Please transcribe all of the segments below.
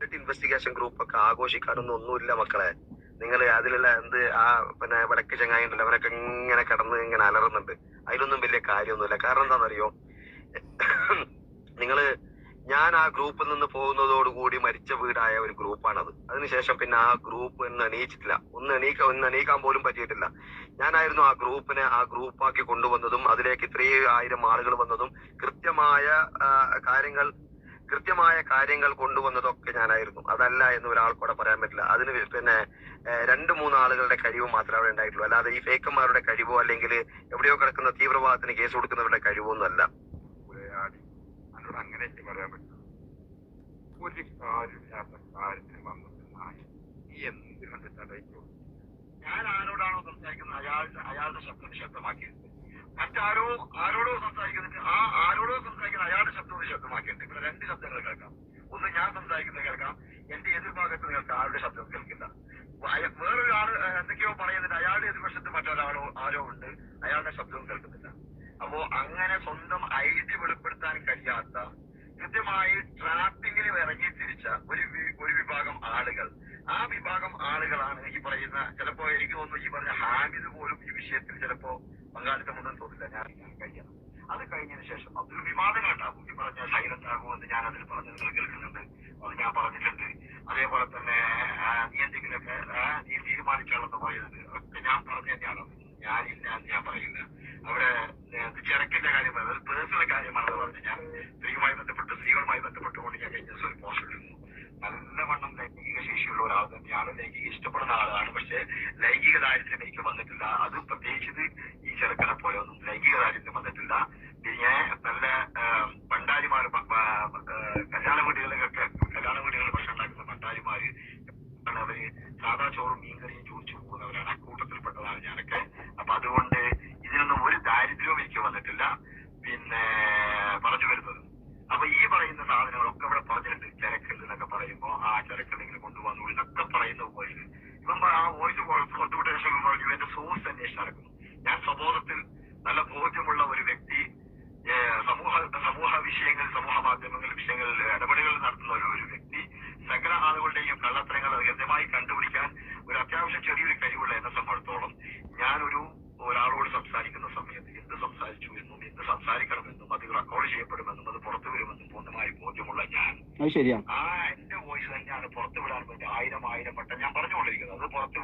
Investigation group ഒക്കെ ആഘോഷിക്കാനൊന്നും ഒന്നുമില്ല മക്കളെ. നിങ്ങൾ അതിലുള്ള എന്ത് ആ പിന്നെ വടക്ക് ചങ്ങായി ഉണ്ടല്ലോ അവനൊക്കെ ഇങ്ങനെ കിടന്ന് ഇങ്ങനെ അലറുന്നുണ്ട്. അതിലൊന്നും വലിയ കാര്യമൊന്നുമില്ല. കാരണം എന്താണെന്നറിയോ? നിങ്ങൾ ഞാൻ ആ ഗ്രൂപ്പിൽ നിന്ന് പോകുന്നതോടുകൂടി മരിച്ച വീടായ ഒരു ഗ്രൂപ്പാണത് അതിനുശേഷം പിന്നെ ആ ഗ്രൂപ്പ് ഒന്ന് എണീച്ചിട്ടില്ല ഒന്ന് എണീക്ക ഒന്ന് എണീക്കാൻ പോലും പറ്റിയിട്ടില്ല. ഞാനായിരുന്നു ആ ഗ്രൂപ്പിനെ ആ ഗ്രൂപ്പാക്കി കൊണ്ടുവന്നതും അതിലേക്ക് ഇത്രയും ആയിരം ആളുകൾ വന്നതും കൃത്യമായ കാര്യങ്ങൾ കൃത്യമായ കാര്യങ്ങൾ കൊണ്ടുവന്നതൊക്കെ ഞാനായിരുന്നു. അതല്ല എന്ന് ഒരാൾക്കൂടെ പറയാൻ പറ്റില്ല. അതിന് പിന്നെ രണ്ട് മൂന്ന് ആളുകളുടെ കഴിവ് മാത്രമേ അവിടെ ഉണ്ടായിട്ടുള്ളൂ. അല്ലാതെ ഈ ഫേക്കന്മാരുടെ കഴിവോ അല്ലെങ്കിൽ എവിടെയോ കിടക്കുന്ന തീവ്രവാദത്തിന് കേസ് കൊടുക്കുന്നവരുടെ കഴിവോ ഒന്നുമല്ല അങ്ങനെയൊക്കെ പറയാൻ പറ്റും ഒരു കാര്യമില്ലാത്ത കാര്യത്തിന് വന്നിട്ട് നീ എന്ത് കണ്ടിട്ടായിരിക്കും ഞാൻ ആരോടാണോ സംസാരിക്കുന്നത്? അയാളുടെ അയാളുടെ ശബ്ദം ശബ്ദമാക്കിയത് മറ്റാരോ ആരോടോ സംസാരിക്കുന്നുണ്ട്. ആ ആരോടോ സംസാരിക്കുന്ന അയാളുടെ ശബ്ദം ശബ്ദമാക്കിയിട്ടുണ്ട് ഇവിടെ രണ്ട് ശബ്ദങ്ങൾ കേൾക്കാം ഒന്ന് ഞാൻ സംസാരിക്കുന്നത് കേൾക്കാം. എന്റെ എതിർഭാഗത്ത് നിങ്ങൾക്ക് ആരുടെ ശബ്ദം കേൾക്കില്ല. വേറൊരാൾ എന്തൊക്കെയോ പറയുന്നുണ്ട്. അയാളുടെ എതിർവശത്ത് മറ്റൊരാളോ ആരോ ഉണ്ട്. അയാളുടെ ശബ്ദവും കേൾക്കുന്നില്ല. അപ്പോ അങ്ങനെ സ്വന്തം ഐഡി വെളിപ്പെടുത്താൻ കഴിയാത്ത കൃത്യമായി ട്രാപ്പിങ്ങിന് ഇറങ്ങി തിരിച്ച ഒരു ഒരു വിഭാഗം ആളുകൾ. ആ വിഭാഗം ആളുകളാണ് ഈ പറയുന്ന ചിലപ്പോ എനിക്ക് തോന്നുന്നു ഈ പറഞ്ഞ ഹാമിദ് പോലും ഈ വിഷയത്തിൽ ചിലപ്പോ പങ്കാളിത്തമുണ്ടെന്ന് തോന്നില്ല ഞാൻ കഴിയണം. അത് കഴിഞ്ഞതിന് ശേഷം അതൊരു വിവാദങ്ങൾ ഉണ്ടാകും. ഈ പറഞ്ഞ സൈലന്റ് ആകുമെന്ന് ഞാൻ അതിൽ കേൾക്കുന്നുണ്ട് അത് ഞാൻ പറഞ്ഞിട്ടുണ്ട്. അതേപോലെ തന്നെ എന്തെങ്കിലുമൊക്കെ നീ തീരുമാനിക്കാണെന്ന് പറയുന്നത് ഒക്കെ ഞാൻ പറഞ്ഞു തന്നെയാണ്. ഞാനില്ല എന്ന് ഞാൻ പറയില്ല. അവിടെ ചെറുക്കിന്റെ കാര്യം പറയുന്നത് പേഴ്സണൽ കാര്യമാണെന്ന് പറഞ്ഞു ഞാൻ സ്ത്രീയുമായി ബന്ധപ്പെട്ട് സ്ത്രീകളുമായി ബന്ധപ്പെട്ടുകൊണ്ട് ഞാൻ കഴിഞ്ഞ ദിവസം ഒരു പോസ്റ്റ് ഇടുന്നു നല്ലവണ്ണം ലൈംഗിക ശേഷിയുള്ള ഒരാൾ തന്നെയാണ്. ലൈംഗിക ഇഷ്ടപ്പെടുന്ന ആളാണ്. പക്ഷെ ലൈംഗിക ദാരിദ്ര്യം എനിക്ക് വന്നിട്ടില്ല. അത് പ്രത്യേകിച്ച് ഈ ചെറുക്കനെ പോലെ ഒന്നും ലൈംഗിക ദാരിദ്ര്യം വന്നിട്ടില്ല. ചോറും മീൻകറിയും ചോദിച്ചു പോകുന്നവരാണ് കൂട്ടത്തിൽപ്പെട്ടതാണ് ഞാനൊക്കെ. അപ്പൊ അതുകൊണ്ട് ഇതിനൊന്നും ഒരു ദാരിദ്ര്യവും എനിക്ക് വന്നിട്ടില്ല. പിന്നെ പറഞ്ഞു വരുന്നത്. അപ്പൊ ഈ പറയുന്ന സാധനങ്ങളൊക്കെ ഇവിടെ പറഞ്ഞിട്ടുണ്ട്. ചരക്കുണ്ട് എന്നൊക്കെ പറയുമ്പോ ആ ചരക്കുണ്ടെങ്കിലും കൊണ്ടുവന്നു ഇതൊക്കെ പറയുന്ന വോയിസ് ഇവൻ ആ വോയിസ് ഇവൻ പറഞ്ഞു എന്റെ സോഴ്സ് അന്വേഷിച്ച് നടക്കുന്നു. ഞാൻ സ്വബോധത്തിൽ നല്ല ബോധ്യമുള്ള ഒരു വ്യക്തി സമൂഹ സമൂഹ വിഷയങ്ങൾ സമൂഹ മാധ്യമങ്ങൾ അത്യാവശ്യം ചെറിയൊരു കഴിവുള്ള എന്നെ സംബന്ധിച്ചോളം ഞാനൊരു ഒരാളോട് സംസാരിക്കുന്ന സമയത്ത് എന്ത് സംസാരിച്ചു എന്നും എന്ത് സംസാരിക്കണമെന്നും അത് റെക്കോർഡ് ചെയ്യപ്പെടുമെന്നും അത് പുറത്തു വരുമെന്നും പൂർണമായി ബോധ്യമുള്ള ഞാൻ. ആ എന്റെ വോയിസ് തന്നെയാണ് പുറത്തു വിടാൻ പറ്റി ആയിരം ആയിരം വട്ടം ഞാൻ പറഞ്ഞുകൊണ്ടിരിക്കുന്നത്. അത് പുറത്തു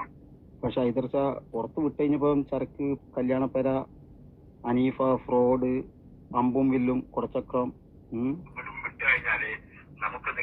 പക്ഷെ ഇതർച്ച പുറത്ത് വിട്ട് കഴിഞ്ഞപ്പം ചരക്ക് കല്യാണപ്പേര അനീഫ ഫ്രോഡ് അമ്പും വില്ലും കുടച്ചക്രം വിട്ടുകഴിഞ്ഞാൽ നമുക്ക് കഴിഞ്ഞാൽ